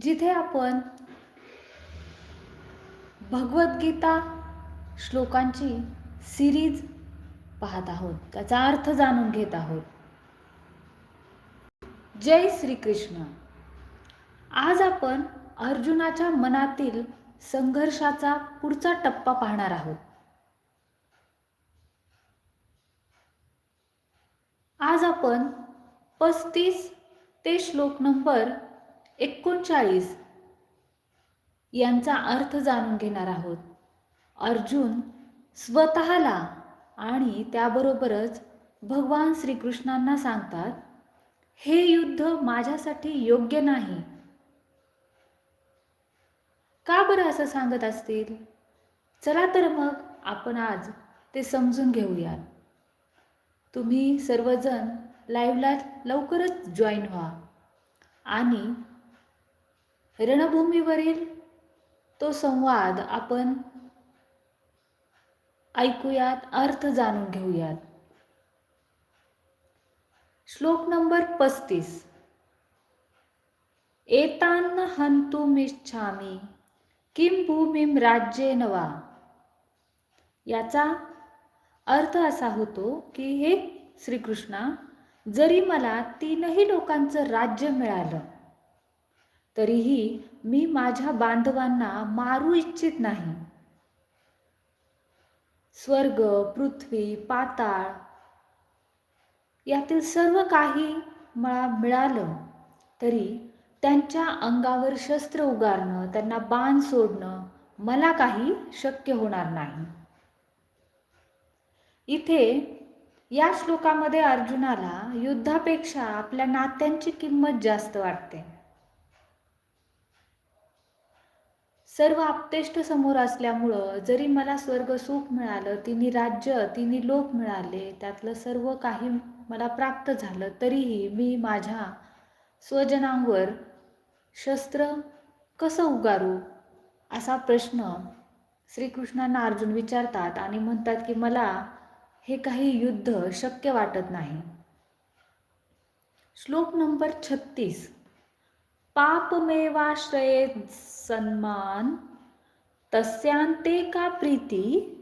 जिथे आपण भगवद्गीता श्लोकांची सिरीज पाहत आहोत त्याचा अर्थ जाणून घेत आहोत. जय श्रीकृष्ण. आज आपण अर्जुनाच्या मनातील संघर्षाचा पुढचा टप्पा पाहणार आहोत. आज आपण पस्तीस ते श्लोक नंबर एकोणचाळीस यांचा अर्थ जाणून घेणार आहोत. अर्जुन स्वतःला आणि त्याबरोबरच भगवान श्रीकृष्णांना सांगतात हे युद्ध माझ्यासाठी योग्य नाही. का बरं असं सांगत असतील? चला तर मग आपण आज ते समजून घेऊयात. तुम्ही सर्वजण लाईव्हला लवकरच जॉईन व्हा आणि रणभूमीवरील तो संवाद आपण ऐकूयात अर्थ जाणून घेऊयात. श्लोक नंबर पस्तीस. एतान्न हंतुमिच्छामी किम भूमिम राज्येन वा? याचा अर्थ असा होतो की हे श्रीकृष्णा जरी मला तीनही लोकांचं राज्य मिळालं तरीही मी माझ्या बांधवांना मारू इच्छित नाही. स्वर्ग पृथ्वी पाताळ यातील सर्व काही मला मिळालं तरी त्यांच्या अंगावर शस्त्र उगारणं त्यांना बाण सोडणं मला काही शक्य होणार नाही. इथे या श्लोकामध्ये अर्जुनाला युद्धापेक्षा आपल्या नात्यांची किंमत जास्त वाटते. सर्व आपतेष्ट समोर असल्यामुळं जरी मला स्वर्ग सुख मिळालं तिन्ही राज्य तिन्ही लोक मिळाले त्यातलं सर्व काही मला प्राप्त झालं तरीही मी माझ्या स्वजनांवर शस्त्र कसं उगारू? असा प्रश्न श्रीकृष्णांना अर्जुन विचारतात आणि म्हणतात की मला हे काही युद्ध शक्य वाटत नाही. श्लोक नंबर छत्तीस. पापमेवाश्रये सन्मान तस्यांते का प्रीती?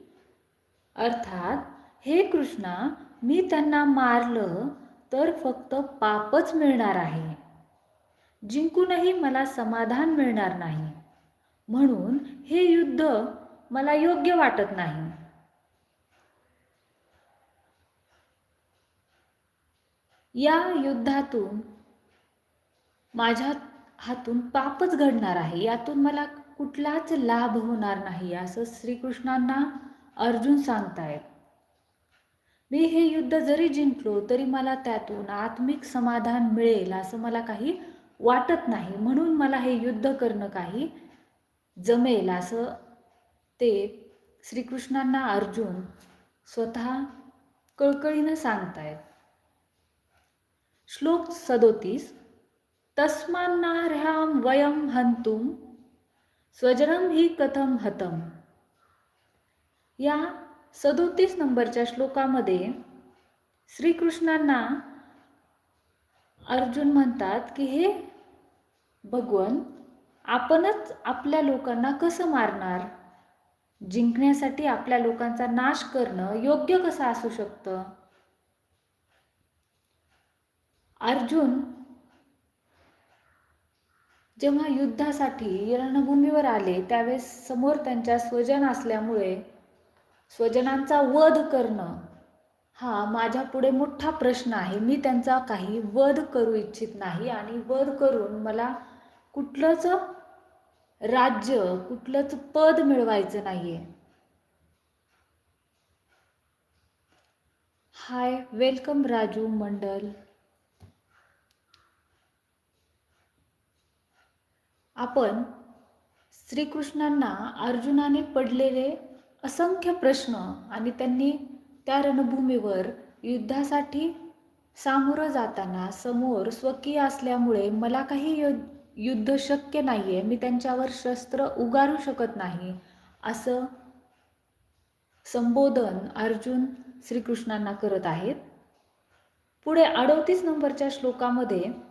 अर्थात हे कृष्णा मी त्यांना मारलं तर फक्त पापच मिळणार आहे. जिंकूनही मला समाधान मिळणार नाही. म्हणून हे युद्ध मला योग्य वाटत नाही. या युद्धातून माझ्या हातून पापच घडणार आहे. यातून मला कुठलाच लाभ होणार नाही असं श्रीकृष्णांना अर्जुन सांगतायत. मी हे युद्ध जरी जिंकलो तरी मला त्यातून आत्मिक समाधान मिळेल असं मला काही वाटत नाही. म्हणून मला हे युद्ध करणं काही जमेल असं ते श्रीकृष्णांना अर्जुन स्वतः कळकळीनं सांगतायत. श्लोक सदोतीस तस्मान्नार्हां वयं हंतुम स्वजनम ही कथम हतम? या सदोतीस नंबरच्या श्लोकामध्ये श्रीकृष्णांना अर्जुन म्हणतात की हे भगवन आपणच आपल्या लोकांना कसं मारणार? जिंकण्यासाठी आपल्या लोकांचा नाश करणं योग्य कसं असू शकतं? अर्जुन जेव्हा युद्धासाठी रणभूमीवर आले त्यावेळेस समोर त्यांच्या स्वजन असल्यामुळे स्वजनांचा वध करणं हा माझ्या पुढे मोठा प्रश्न आहे. मी त्यांचा काही वध करू इच्छित नाही आणि वध करून मला कुठलंच राज्य कुठलंच पद मिळवायचं नाहीये. Hi welcome Raju Mandal. आपण श्रीकृष्णांना अर्जुनाने पडलेले असंख्य प्रश्न आणि त्यांनी त्या रणभूमीवर युद्धासाठी सामोरं जाताना समोर स्वकीय असल्यामुळे मला काही यु युद्ध शक्य नाही आहे मी त्यांच्यावर शस्त्र उगारू शकत नाही. असं संबोधन अर्जुन श्रीकृष्णांना करत आहेत. पुढे अडोतीस नंबरच्या श्लोकामध्ये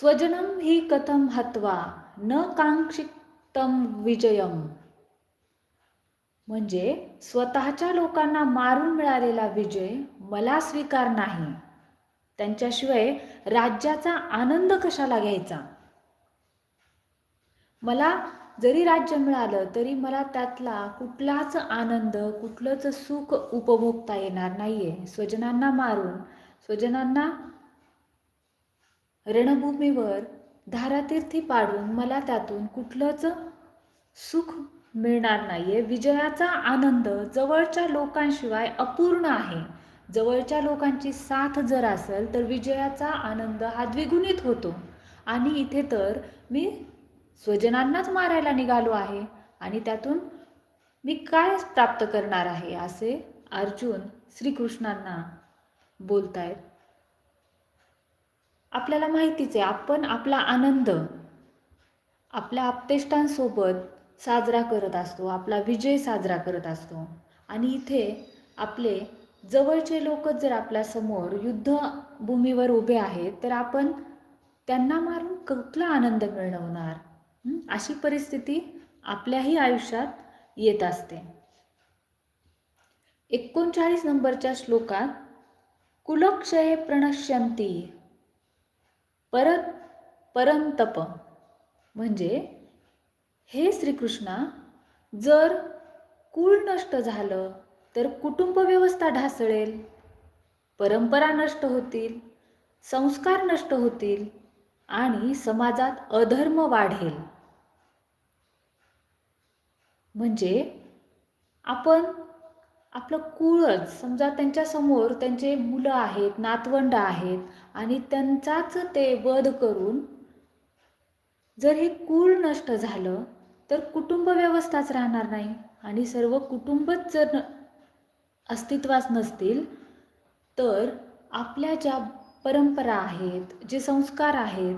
स्वजनम ही कथम हत्वा? न कांक्षितम विजयम म्हणजे स्वतःच्या लोकांना मारून मिळालेला विजय मला स्वीकार नाही. त्यांच्याशिवाय राज्याचा आनंद कशाला घ्यायचा? मला जरी राज्य मिळालं तरी मला त्यातला कुठलाच आनंद कुठलंच सुख उपभोगता येणार नाहीये. स्वजनांना मारून स्वजनांना रणभूमीवर धारातीर्थी पाडून मला त्यातून कुठलंच सुख मिळणार नाही आहे विजयाचा आनंद जवळच्या लोकांशिवाय अपूर्ण आहे. जवळच्या लोकांची साथ जर असेल तर विजयाचा आनंद हा द्विगुणित होतो. आणि इथे तर मी स्वजनांनाच मारायला निघालो आहे आणि त्यातून मी काय प्राप्त करणार आहे असे अर्जुन श्रीकृष्णांना बोलतायत. आपल्याला माहितीच आहे आपण आपला आनंद आपल्या आपतेष्टांसोबत साजरा करत असतो आपला विजय साजरा करत असतो. आणि इथे आपले जवळचे लोक जर आपल्यासमोर युद्धभूमीवर उभे आहेत तर आपण त्यांना मारून कुठला आनंद मिळवणार? अशी परिस्थिती आपल्याही आयुष्यात येत असते. एकोणचाळीस नंबरच्या श्लोकात कुलक्षये प्रणश्यंती परत परंतप. म्हणजे हे श्रीकृष्णा जर कुळ नष्ट झालं तर कुटुंब व्यवस्था ढासळेल. परंपरा नष्ट होतील संस्कार नष्ट होतील आणि समाजात अधर्म वाढेल. म्हणजे आपण आपलं कुळच समजा त्यांच्यासमोर त्यांचे मुलं आहेत नातवंड आहेत आणि त्यांचाच ते वध करून जर हे कुळ नष्ट झालं तर कुटुंब व्यवस्थाच राहणार नाही. आणि सर्व कुटुंबच जर अस्तित्वास नसतील तर आपल्या ज्या परंपरा आहेत जे संस्कार आहेत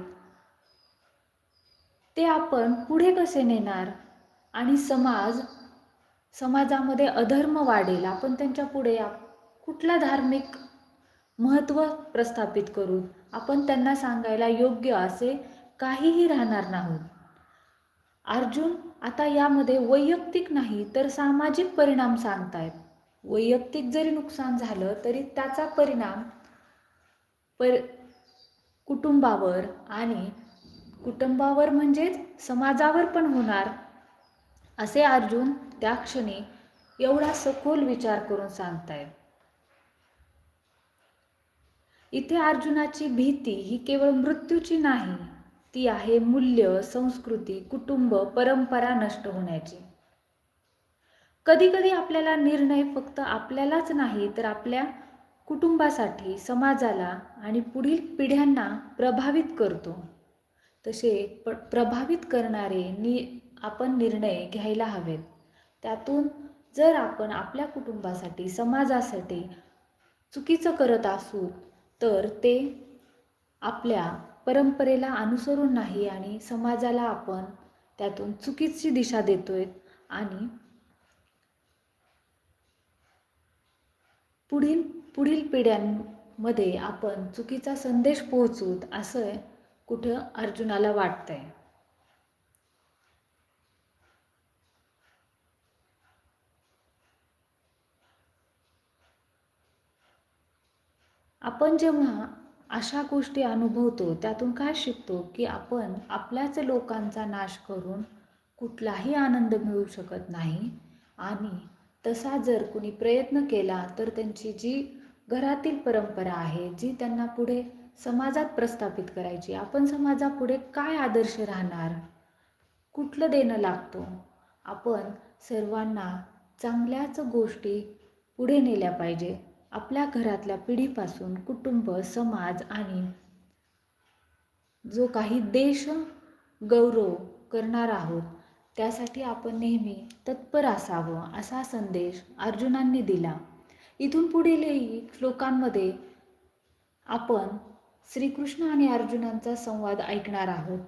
ते आपण पुढे कसे नेणार? आणि समाज समाजामध्ये अधर्म वाढेल आपण त्यांच्या पुढे कुठला धार्मिक महत्त्व प्रस्थापित करू? आपण त्यांना सांगायला योग्य असे काहीही राहणार नाहीत अर्जुन आता यामध्ये वैयक्तिक नाही तर सामाजिक परिणाम सांगतायत. वैयक्तिक जरी नुकसान झालं तरी त्याचा परिणाम पर कुटुंबावर आणि कुटुंबावर म्हणजेच समाजावर पण होणार. असे अर्जुन त्या क्षणी एवढा सखोल विचार करून सांगतायत इथे अर्जुनाची भीती ही केवळ मृत्यूची नाही ती आहे मूल्य संस्कृती कुटुंब परंपरा नष्ट होण्याची. कधी कधी आपल्याला निर्णय फक्त आपल्यालाच नाही तर आपल्या कुटुंबासाठी समाजाला आणि पुढील पिढ्यांना प्रभावित करतो. तसे प प्रभावित करणारे नि आपण निर्णय घ्यायला हवेत. त्यातून जर आपण आपल्या कुटुंबासाठी समाजासाठी चुकीचं करत असू तर ते आपल्या परंपरेला अनुसरून नाही आणि समाजाला आपण त्यातून चुकीची दिशा देतोय आणि पुढील पुढील पिढ्यांमध्ये आपण चुकीचा संदेश पोहोचूत असं कुठं अर्जुनाला वाटतंय? आपण जेव्हा अशा गोष्टी अनुभवतो त्यातून काय शिकतो की आपण आपल्याच लोकांचा नाश करून कुठलाही आनंद मिळू शकत नाही आणि तसा जर कुणी प्रयत्न केला तर त्यांची जी घरातील परंपरा आहे जी त्यांना पुढे समाजात प्रस्थापित करायची आपण समाजापुढे काय आदर्श राहणार? कुठलं देणं लागतो? आपण सर्वांना चांगल्याच गोष्टी पुढे नेल्या पाहिजे. आपल्या घरातल्या पिढीपासून कुटुंब समाज आणि जो काही देश गौरव करणार आहोत त्यासाठी आपण नेहमी तत्पर असावं असा संदेश अर्जुनांनी दिला. इथून पुढीलही श्लोकांमध्ये आपण श्रीकृष्ण आणि अर्जुनांचा संवाद ऐकणार आहोत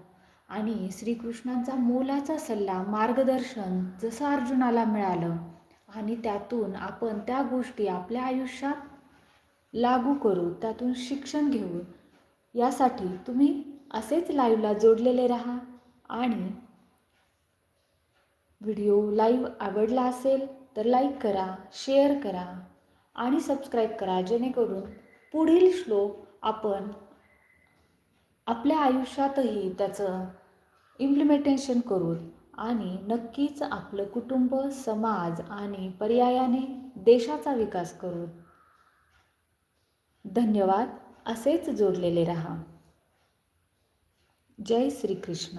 आणि श्रीकृष्णांचा मोलाचा सल्ला मार्गदर्शन जसं अर्जुनाला मिळालं आणि त्यातून आपण त्या गोष्टी आपल्या आयुष्यात लागू करू त्यातून शिक्षण घेऊ यासाठी तुम्ही असेच लाईव्हला जोडलेले राहा. आणि व्हिडिओ लाईव्ह आवडला असेल तर लाईक करा शेअर करा आणि सबस्क्राईब करा जेणेकरून पुढील श्लोक आपण आपल्या आयुष्यातही त्याचं इम्प्लिमेंटेशन करून आणि नक्कीच आपलं कुटुंब समाज आणि पर्यायाने देशाचा विकास करू. धन्यवाद. असेच जोडलेले रहा. जय श्रीकृष्ण.